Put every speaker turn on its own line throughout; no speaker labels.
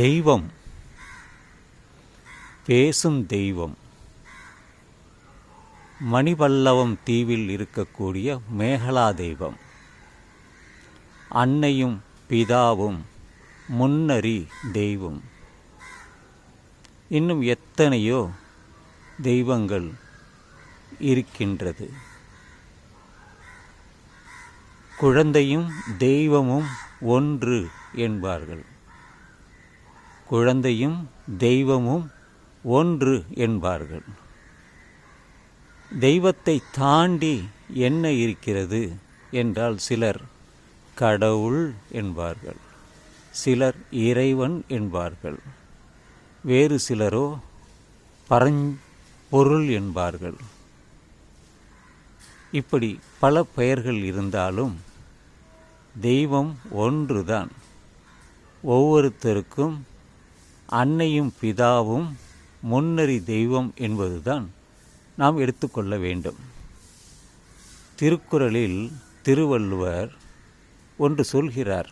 தெய்வம் பேசும் தெய்வம் மணிபல்லவம் தீவில் இருக்கக்கூடிய மேகலா தெய்வம் அன்னையும் பிதாவும் முன்னறி தெய்வம் இன்னும் எத்தனையோ தெய்வங்கள் இருக்கின்றது குழந்தையும் தெய்வமும் ஒன்று என்பார்கள் குழந்தையும் தெய்வமும் ஒன்று என்பார்கள் தெய்வத்தை தாண்டி என்ன இருக்கிறது என்றால் சிலர் கடவுள் என்பார்கள் சிலர் இறைவன் என்பார்கள் வேறு சிலரோ பரஞ் பொருள் என்பார்கள் இப்படி பல பெயர்கள் இருந்தாலும் தெய்வம் ஒன்றுதான் ஒவ்வொருத்தருக்கும் அன்னையும் பிதாவும் முன்னறி தெய்வம் என்பதுதான் நாம் எடுத்துக்கொள்ள வேண்டும் திருக்குறளில் திருவள்ளுவர் ஒன்று சொல்கிறார்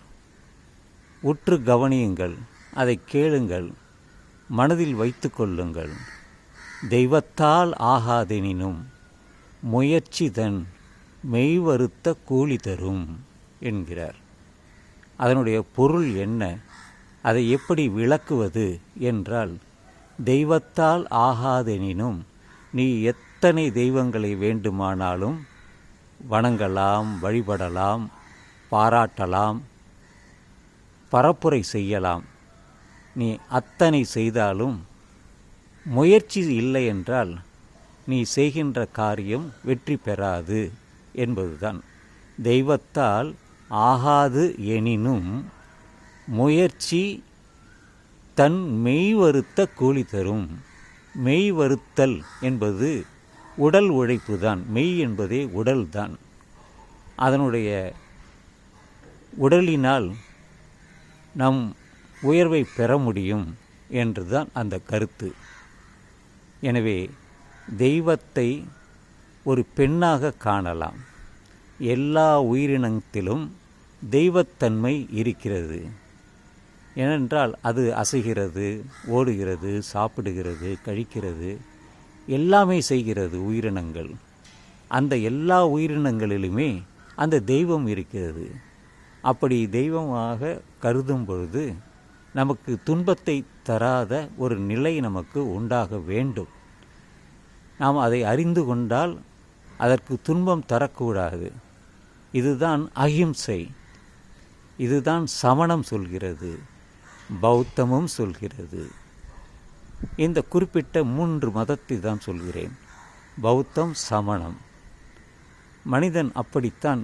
உற்று கவனியுங்கள் அதை கேளுங்கள் மனதில் வைத்து கொள்ளுங்கள் தெய்வத்தால் ஆகாதெனினும் முயற்சி தன் மெய்வருத்த கூலி தரும் என்கிறார் அதனுடைய பொருள் என்ன அதை எப்படி விளக்குவது என்றால் தெய்வத்தால் ஆகாதெனினும் நீ எத்தனை தெய்வங்களை வேண்டுமானாலும் வணங்கலாம் வழிபடலாம் பாராட்டலாம் பரப்புரை செய்யலாம் நீ அத்தனை செய்தாலும் முயற்சி இல்லை என்றால் நீ செய்கின்ற காரியம் வெற்றி பெறாது என்பதுதான் தெய்வத்தால் ஆகாது எனினும் முயற்சி தன் மெய்வருத்த கூலி தரும் மெய் வருத்தல் என்பது உடல் உழைப்பு தான் மெய் என்பதே உடல்தான் அதனுடைய உடலினால் நம் உயர்வை பெற முடியும் என்று தான் அந்த கருத்து எனவே தெய்வத்தை ஒரு பெண்ணாக காணலாம் எல்லா உயிரினத்திலும் தெய்வத்தன்மை இருக்கிறது ஏனென்றால் அது அசைகிறது ஓடுகிறது சாப்பிடுகிறது கழிக்கிறது எல்லாமே செய்கிறது உயிரினங்கள் அந்த எல்லா உயிரினங்களிலுமே அந்த தெய்வம் இருக்கிறது அப்படி தெய்வமாக கருதும் பொழுது நமக்கு துன்பத்தை தராத ஒரு நிலை நமக்கு உண்டாக வேண்டும் நாம் அதை அறிந்து கொண்டால் அதற்கு துன்பம் தரக்கூடாது இதுதான் அகிம்சை இதுதான் சமணம் சொல்கிறது பௌத்தமும் சொல்கிறது இந்த குறிப்பிட்ட மூன்று மதத்தை தான் சொல்கிறேன் பௌத்தம் சமணம் மனிதன் அப்படித்தான்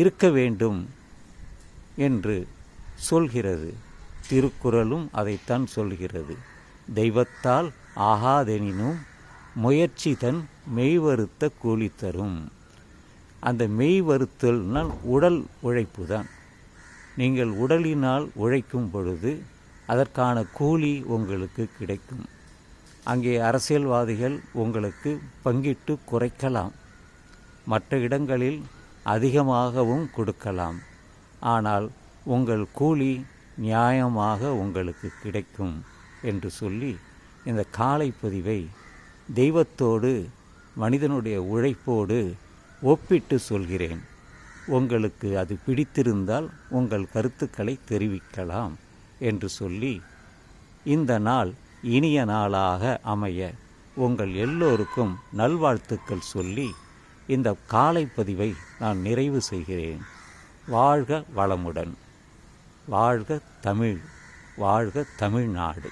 இருக்க வேண்டும் என்று சொல்கிறது திருக்குறளும் அதைத்தான் சொல்கிறது தெய்வத்தால் ஆகாதெனினும் முயற்சி தன் மெய்வருத்த கூலி தரும் அந்த மெய்வருத்தல்னால் உடல் உழைப்பு தான் நீங்கள் உடலினால் உழைக்கும் பொழுது அதற்கான கூலி உங்களுக்கு கிடைக்கும் அங்கே அரசியல்வாதிகள் உங்களுக்கு பங்கிட்டு குறைக்கலாம் மற்ற இடங்களில் அதிகமாகவும் கொடுக்கலாம் ஆனால் உங்கள் கூலி நியாயமாக உங்களுக்கு கிடைக்கும் என்று சொல்லி இந்த காலை பதிவை தெய்வத்தோடு மனிதனுடைய உழைப்போடு ஒப்பிட்டு சொல்கிறேன் உங்களுக்கு அது பிடித்திருந்தால் உங்கள் கருத்துக்களை தெரிவிக்கலாம் என்று சொல்லி இந்த நாள் இனிய நாளாக அமைய உங்கள் எல்லோருக்கும் நல்வாழ்த்துக்கள் சொல்லி இந்த காலை பதிவை நான் நிறைவு செய்கிறேன் வாழ்க வளமுடன் வாழ்க தமிழ் வாழ்க தமிழ்நாடு